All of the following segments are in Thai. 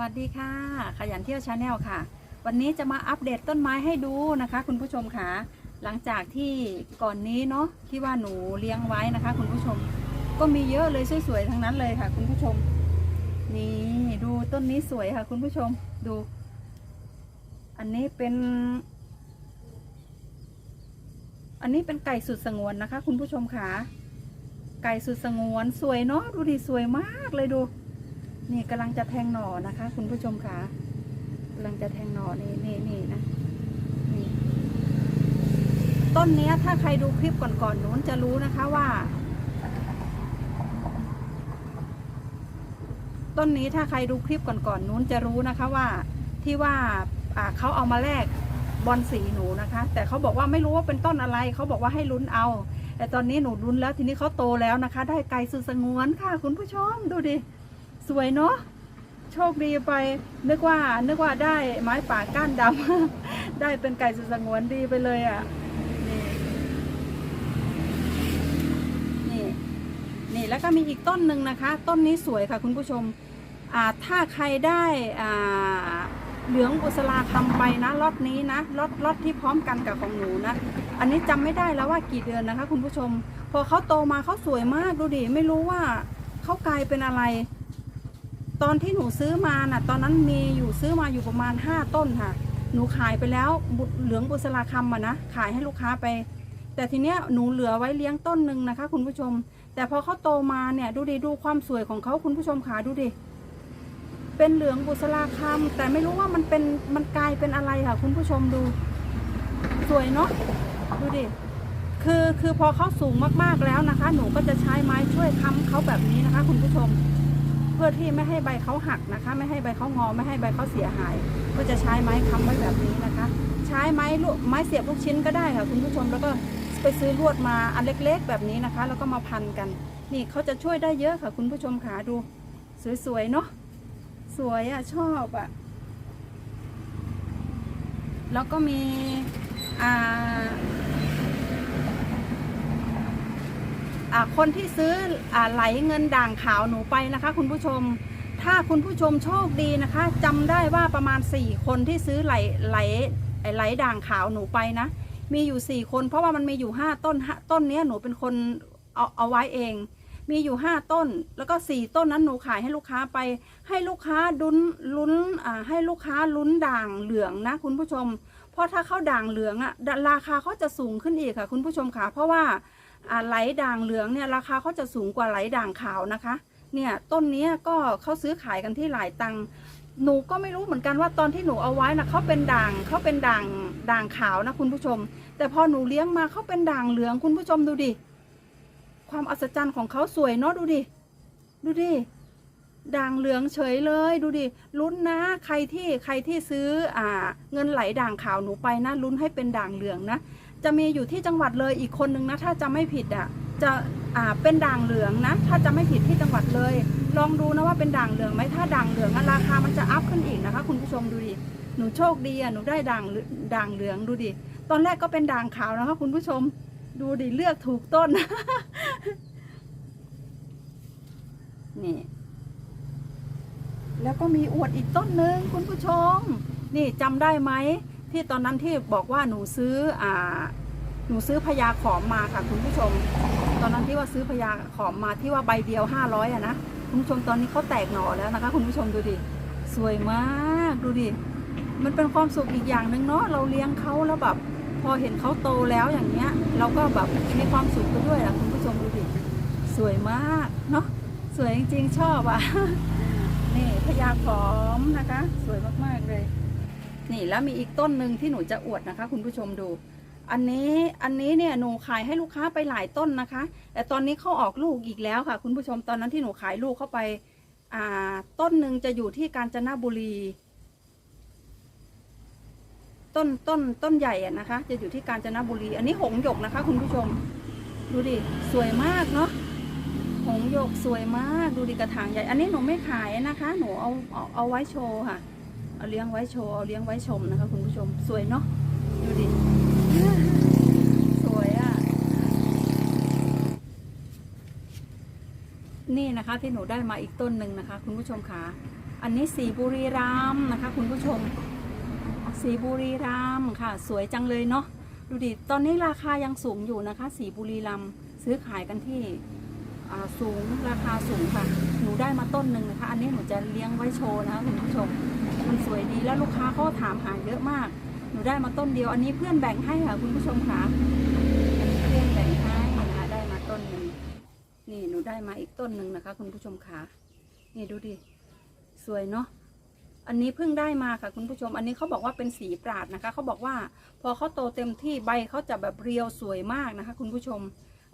วัสดีค่ะ ขยันเที่ยวชาแนลค่ะ วันนี้จะมาอัปเดตต้นไม้ให้ดูนะคะ คุณผู้ชมค่ะ หลังจากที่ก่อนนี้เนาะที่ว่าหนูเลี้ยงไว้นะคะ คุณผู้ชม ก็มีเยอะเลยสวยๆทั้งนั้นเลยค่ะ คุณผู้ชม นี่ดูต้นนี้สวยค่ะ คุณผู้ชมดู อันนี้เป็น อันนี้เป็นไก่สุดสงวนนะคะ คุณผู้ชมค่ะ ไก่สุดสงวนสวยเนาะดูดิสวยมากเลยดู นี่กำลังจะแทงหน่อนะคะ คุณผู้ชมค่ะกำลังจะแทงหน่อนี่นี่นี่นะนี่ต้นเนี้ยถ้าใครดูคลิปก่อนๆนู้นจะรู้นะคะว่า ต้นนี้ถ้าใครดูคลิปก่อนๆนู้นจะรู้นะคะว่าที่ว่าเขาเอามาแลกบอลสีหนูนะคะ แต่เขาบอกว่าไม่รู้ว่าเป็นต้นอะไรเขาบอกว่าให้ลุ้นเอา แต่ตอนนี้หนูลุ้นแล้วทีนี้เขาโตแล้วนะคะ ได้ไก่สุดสงวนค่ะ คุณผู้ชมดูดิ สวยเนาะโชคดีไปนึกว่านึกว่าได้ไม้ป่าก้านดำ ได้เป็นไก่สุดสงวนดีไปเลยอะ่ะนี่นี่แล้วก็มีอีกต้นหนึ่งนะคะ ต้นนี้สวยค่ะคุณผู้ชมอ่าถ้าใครได้อ่าเหลืองบุษราคำไปนะล็อตนี้นะล็อตล็อตที่พร้อมกันกับของหนูนะอันนี้จำไม่ได้แล้วว่ากี่เดือนนะคะ คุณผู้ชม พอเขาโตมาเขาสวยมากดูดิไม่รู้ว่าเขากลายเป็นอะไร ตอนที่หนูซื้อมาน่ะ ตอนนั้นมีอยู่ซื้อมาอยู่ประมาณ 5 ต้นค่ะ หนูขายไปแล้วบุเหลืองบุษราคำอะนะขายให้ลูกค้าไป แต่ทีเนี้ยหนูเหลือไว้เลี้ยงต้นหนึ่งนะคะ คุณผู้ชม แต่พอเขาโตมาเนี่ยดูดิดูความสวยของเขาคุณผู้ชมขาดูดิเป็นเหลืองบุษราคำแต่ไม่รู้ว่ามันเป็นมันกลายเป็นอะไรค่ะ คุณผู้ชมดู สวยเนาะดูดิคือคือพอเขาสูงมากๆแล้วนะคะ หนูก็จะใช้ไม้ช่วยค้ำเขาแบบนี้นะคะ คุณผู้ชม เพื่อที่ไม่ให้ใบเขาหักนะคะ ไม่ให้ใบเขางอ ไม่ให้ใบเขาเสียหาย ก็จะใช้ไม้ค้ำไว้แบบนี้นะคะ ใช้ไม้ลูกไม้เสียบลูกชิ้นก็ได้ค่ะคุณผู้ชมแล้วก็ไปซื้อลวดมาอันเล็กๆ แบบนี้นะคะ แล้วก็มาพันกัน นี่เขาจะช่วยได้เยอะค่ะ คุณผู้ชมขาดู สวยๆเนาะสวยอะชอบอะแล้วก็มีอ่า อ่า คนที่ซื้ออไหลเงินด่างขาวหนูไปนะคะ คุณผู้ชม ถ้าคุณผู้ชมโชคดีนะคะจำได้ว่าประมาณ 4 คนที่ซื้อไหลไหลไหลด่างขาวหนูไปนะ มีอยู่ 4 คน เพราะว่ามันมีอยู่ 5 ต้นห้าต้นเนี้ยหนูเป็นคนเอาเอาไว้เอง มีอยู่ 5 ต้น แล้วก็ 4 ต้นนั้นหนูขายให้ลูกค้าไป ให้ลูกค้าดุนลุ้นให้ลูกค้าลุ้นด่างเหลืองนะ คุณผู้ชม เพราะถ้าเขาด่างเหลืองอะราคาเขาจะสูงขึ้นอีกค่ะ คุณผู้ชมค่ะเพราะว่า ไหลด่างเหลืองเนี่ยราคาเขาจะสูงกว่าไหลด่างขาวนะคะ เนี่ยต้นนี้ก็เขาซื้อขายกันที่หลายตังหนูก็ไม่รู้เหมือนกันว่าตอนที่หนูเอาไว้นะเขาเป็นด่างเขาเป็นด่างด่างขาวนะคุณผู้ชม แต่พอหนูเลี้ยงมาเขาเป็นด่างเหลืองคุณผู้ชมดูดิความอัศจรรย์ของเขาสวยเนาะดูดิดูดิด่างเหลืองเฉยเลยดูดิลุ้นนะใครที่ใครที่ซื้ออ่าเงินไหลด่างขาวหนูไปนะลุ้นให้เป็นด่างเหลืองนะ จะมีอยู่ที่จังหวัดเลยอีกคนนึงนะถ้าจะไม่ผิดอะจะอ่าเป็นด่างเหลืองนะ ถ้าจะไม่ผิดที่จังหวัดเลย ลองดูนะว่าเป็นด่างเหลืองไหมถ้าด่างเหลืองอะราคามันจะอัพขึ้นอีกนะคะ คุณผู้ชมดูดิหนูโชคดีอะหนูได้ด่างเหลืองด่างเหลืองดูดิตอนแรกก็เป็นด่างขาวนะคะคุณผู้ชมดูดิเลือกถูกต้นนี่แล้วก็มีอวดอีกต้นหนึ่งคุณผู้ชม นี่จำได้ไหม ที่ตอนนั้นที่บอกว่าหนูซื้ออ่าหนูซื้อพญาขอมมาค่ะคุณผู้ชม ตอนนั้นที่ว่าซื้อพญาขอมมาที่ว่าใบเดียวห้าร้อยอะนะคุณผู้ชมตอนนี้เขาแตกหน่อแล้วนะคะ คุณผู้ชมดูดิสวยมากดูดิมันเป็นความสุขอีกอย่างหนึ่งเนาะเราเลี้ยงเขาแล้วแบบพอเห็นเขาโตแล้วอย่างเงี้ย เราก็แบบมีความสุขไปด้วยอะคุณผู้ชมดูดิสวยมากเนาะสวยจริงๆชอบอะนี่พญาขอมนะคะ สวยมากๆเลย นี่แล้วมีอีกต้นหนึ่งที่หนูจะอวดนะคะ คุณผู้ชมดู อันนี้อันนี้เนี่ยหนูขายให้ลูกค้าไปหลายต้นนะคะ แต่ตอนนี้เขาออกลูกอีกแล้วค่ะ คุณผู้ชมตอนนั้นที่หนูขายลูกเข้าไปอ่าต้นหนึ่งจะอยู่ที่กาญจนบุรี ต้นต้นต้นใหญ่อะนะคะ จะอยู่ที่กาญจนบุรี อันนี้หงหยกนะคะ คุณผู้ชม ดูดิสวยมากเนาะหงหยกสวยมากดูดิกระถางใหญ่ อันนี้หนูไม่ขายนะคะ หนูเอาเอาเอาไว้โชว์ค่ะ เอาเลี้ยงไว้โชว์เอาเลี้ยงไว้ชมนะคะ คุณผู้ชมสวยเนาะดูดิสวยอะ่ะ นี่นะคะที่หนูได้มาอีกต้นหนึ่งนะคะ คุณผู้ชมคะอันนี้สีบุรีรัมนะคะ คุณผู้ชม สีบุรีรัมค่ะ สวยจังเลยเนาะดูดิตอนนี้ราคายังสูงอยู่นะคะ สีบุรีรัมซื้อขายกันที่สูงราคาสูงค่ะ ได้มาต้นหนึ่งนะคะ อันนี้หนูจะเลี้ยงไว้โชว์นะคะคุณผู้ชม มันสวยดีแล้วลูกค้าเขาถามหาเยอะมาก หนูได้มาต้นเดียว อันนี้เพื่อนแบ่งให้ค่ะคุณผู้ชมค่ะอันนี้เพื่อนแบ่งให้นะคะได้มาต้นหนึ่งนี่หนูได้มาอีกต้นหนึ่งนะคะ คุณผู้ชมค่ะนี่ดูดิ สวยเนาะอันนี้เพิ่งได้มาค่ะคุณผู้ชม อันนี้เขาบอกว่าเป็นสีปราดนะคะ เขาบอกว่า พอเขาโตเต็มที่ใบเขาจะแบบเรียวสวยมากนะคะ คุณผู้ชม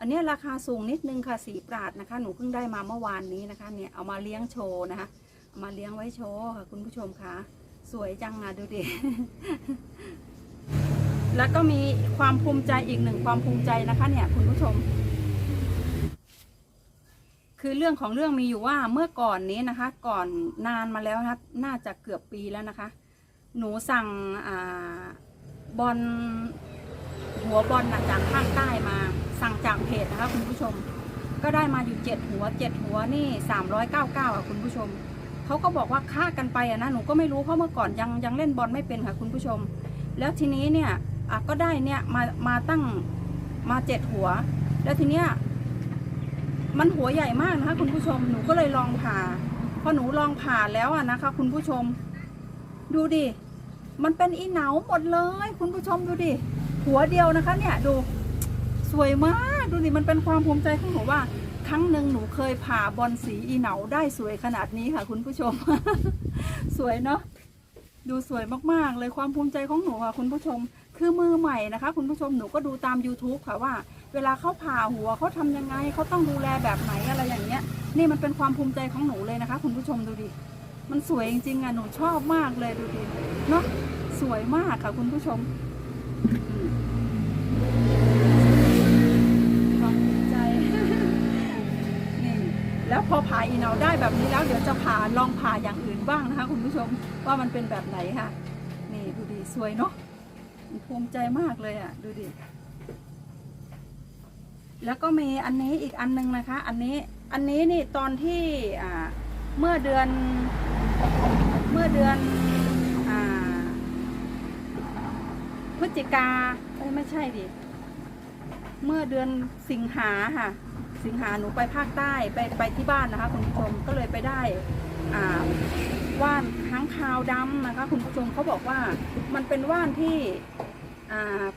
อันนี้ราคาสูงนิดนึงค่ะสีปราดนะคะ หนูเพิ่งได้มาเมื่อวานนี้นะคะ เนี่ยเอามาเลี้ยงโชว์นะคะเอามาเลี้ยงไว้โชว์ค่ะ คุณผู้ชมคะสวยจังอะดูดิแล้วก็มีความภูมิใจอีกหนึ่งความภูมิใจนะคะ เนี่ย คุณผู้ชม คือเรื่องของเรื่องมีอยู่ว่าเมื่อก่อนนี้นะคะ ก่อนนานมาแล้วนะน่าจะเกือบปีแล้วนะคะ หนูสั่งอาบอล หัวบอลนะจากภาคใต้มาสั่งจากเพจนะคะคุณผู้ชม ก็ได้มาอยู่เจ็ดหัวเจ็ดหัวนี่สามร้อยเก้าเก้าอะคุณผู้ชมเขาก็บอกว่าค่ากันไปอะนะหนูก็ไม่รู้เพราะเมื่อก่อนยังยังเล่นบอลไม่เป็นค่ะคุณผู้ชม แล้วทีนี้เนี่ยก็ได้เนี่ยมามาตั้งมาเจ็ดหัว แล้วทีเนี้ยมันหัวใหญ่มากนะคะ คุณผู้ชมหนูก็เลยลองผ่าพอหนูลองผ่าแล้วอะนะคะ คุณผู้ชม ดูดิมันเป็นอีเหนาหมดเลย คุณผู้ชมดูดิ หัวเดียวนะคะ เนี่ยดูสวยมากดูดิมันเป็นความภูมิใจของหนูว่า ครั้งหนึ่งหนูเคยผ่าบอลสีอีเหนาได้สวยขนาดนี้ค่ะ คุณผู้ชม สวยเนาะดูสวยมากๆ เลยความภูมิใจของหนูค่ะคุณผู้ชม คือมือใหม่นะคะ คุณผู้ชมหนูก็ดูตาม YouTube ค่ะว่า เวลาเขาผ่าหัวเขาทำยังไงเขาต้องดูแลแบบไหนอะไรอย่างเงี้ย นี่มันเป็นความภูมิใจของหนูเลยนะคะ คุณผู้ชมดูดิมันสวยจริงๆอะหนูชอบมากเลยดูดิเนาะสวยมากค่ะคุณผู้ชมภูมิใจ นี่ แล้วพอผ่าอีเนาได้แบบนี้แล้วเดี๋ยวจะผ่าลองผ่าอย่างอื่นบ้างนะคะ คุณผู้ชมว่ามันเป็นแบบไหนค่ะ นี่ดูดิสวยเนาะภูมิใจมากเลยอะ ดูดิ แล้วก็มีอันนี้อีกอันนึงนะคะ อันนี้อันนี้นี่ตอนที่อ่าเมื่อเดือนเมื่อเดือนอ่าพฤศจิกาไม่ใช่ดิเมื่อเดือนสิงหาค่ะ สิงหาหนูไปภาคใต้ไปไปที่บ้านนะคะคุณผู้ชมก็เลยไปได้ว่านค้างคาวดำนะคะคุณผู้ชมเขาบอกว่ามันเป็นว่านที่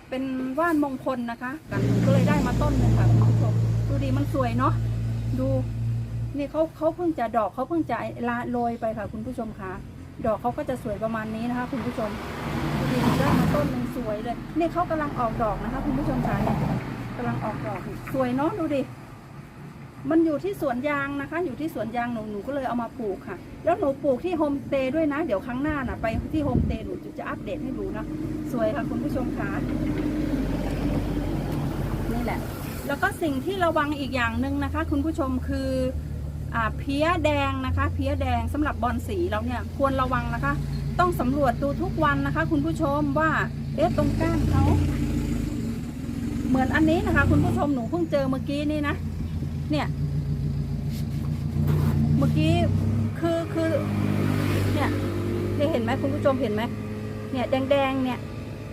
เป็นว่านมงคลนะคะกันหนูก็เลยได้มาต้นนึงค่ะคุณผู้ชมดูดีมันสวยเนาะดูนี่เขาเขาเพิ่งจะดอกเขาเพิ่งจะละโรยไปค่ะคุณผู้ชมคะดอกเขาก็จะสวยประมาณนี้นะคะ คุณผู้ชมดูดีได้มาต้นหนึ่งสวยเลยนี่เขากำลังออกดอกนะคะ คุณผู้ชมคะเนี่ยกำลังออกดอกสวยเนาะดูดิ มันอยู่ที่สวนยางนะคะ อยู่ที่สวนยางหนูหนูก็เลยเอามาปลูกค่ะ แล้วหนูปลูกที่โฮมสเตย์ด้วยนะ เดี๋ยวครั้งหน้าน่ะไปที่โฮมสเตย์หนูจะอัปเดตให้ดูนะ สวยค่ะคุณผู้ชมคะนี่แหละ แล้วก็สิ่งที่ระวังอีกอย่างหนึ่งนะคะ คุณผู้ชมคือเพี้ยแดงนะคะ เพี้ยแดงสำหรับบอลสีเราเนี่ยควรระวังนะคะ ต้องสำรวจดูทุกวันนะคะ คุณผู้ชมว่าเอ๊ะตรงก้านเขาเหมือนอันนี้นะคะ คุณผู้ชมหนูเพิ่งเจอเมื่อกี้นี่นะ เนี่ย เมื่อกี้คือคือ เนี่ยนี่เห็นไหมคุณผู้ชมเห็นไหมเนี่ยแดงๆเนี่ย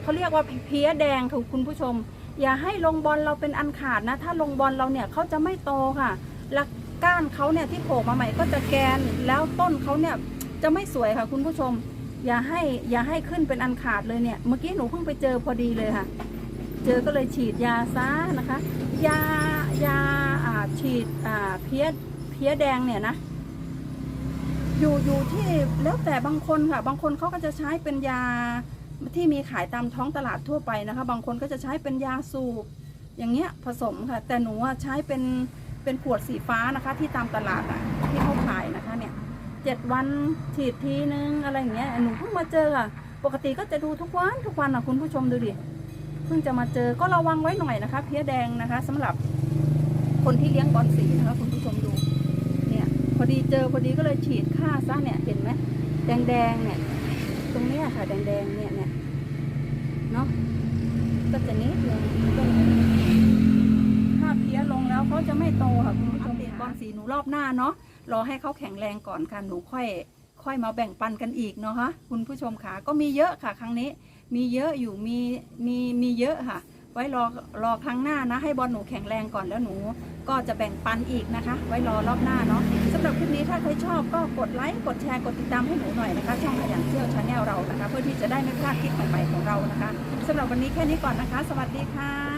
เขาเรียกว่าเพี้ยแดงถูกคุณผู้ชม อย่าให้ลงบอลเราเป็นอันขาดนะ ถ้าลงบอลเราเนี่ยเขาจะไม่โตค่ะแล้วก้านเขาเนี่ยที่โผล่มาใหม่ก็จะแกนแล้วต้นเขาเนี่ยจะไม่สวยค่ะ คุณผู้ชม อย่าให้อย่าให้ขึ้นเป็นอันขาดเลยเนี่ย เมื่อกี้หนูเพิ่งไปเจอพอดีเลยค่ะ เจอก็เลยฉีดยาซะนะคะ ยา ยาฉีดเพี้ยเพี้ยแดงเนี่ยนะ อยู่อยู่ที่แล้วแต่บางคนค่ะ บางคนเขาก็จะใช้เป็นยาที่มีขายตามท้องตลาดทั่วไปนะคะ บางคนก็จะใช้เป็นยาสูบอย่างเงี้ยผสมค่ะ แต่หนูใช้เป็นเป็นขวดสีฟ้านะคะ ที่ตามตลาดอะที่เขาขายนะคะเนี่ยเจ็ดวันฉีดทีนึงอะไรอย่างเงี้ยหนูเพิ่งมาเจออะปกติก็จะดูทุกวันทุกวันอะคุณผู้ชมดูดิเพิ่งจะมาเจอก็ระวังไว้หน่อยนะคะ เพี้ยแดงนะคะสำหรับ คนที่เลี้ยงบอลสีนะคะคุณผู้ชมดู เนี่ยพอดีเจอพอดีก็เลยฉีดฆ่าซะเนี่ยเห็นไหมแดงแดงๆเนี่ย ตรงเนี้ยค่ะแดงแดงๆเนี่ยเนี่ยเนาะก็จะนิดนึงถ้าเพี้ยลงแล้วเขาจะไม่โตค่ะคุณผู้ชมบอลสีหนูรอบหน้าเนาะรอให้เขาแข็งแรงก่อนค่ะหนูค่อย ค่อยมาแบ่งปันกันอีกเนาะคะคุณผู้ชมค่ะก็มีเยอะค่ะ ครั้งนี้ มีเยอะอยู่มีมีมีเยอะค่ะ ไว้รอรอครั้งหน้านะ ให้บอลหนูแข็งแรงก่อนแล้วหนูก็จะแบ่งปันอีกนะคะ ไว้รอรอบหน้าเนาะสำหรับคลิปนี้ถ้าใครชอบก็กดไลค์กดแชร์กดติดตามให้หนูหน่อยนะคะ ช่องขยันเที่ยวชาแนลเรานะคะ เพื่อที่จะได้ไม่พลาดคลิปใหม่ๆของเรานะคะสำหรับวันนี้แค่นี้ก่อนนะคะ สวัสดีค่ะ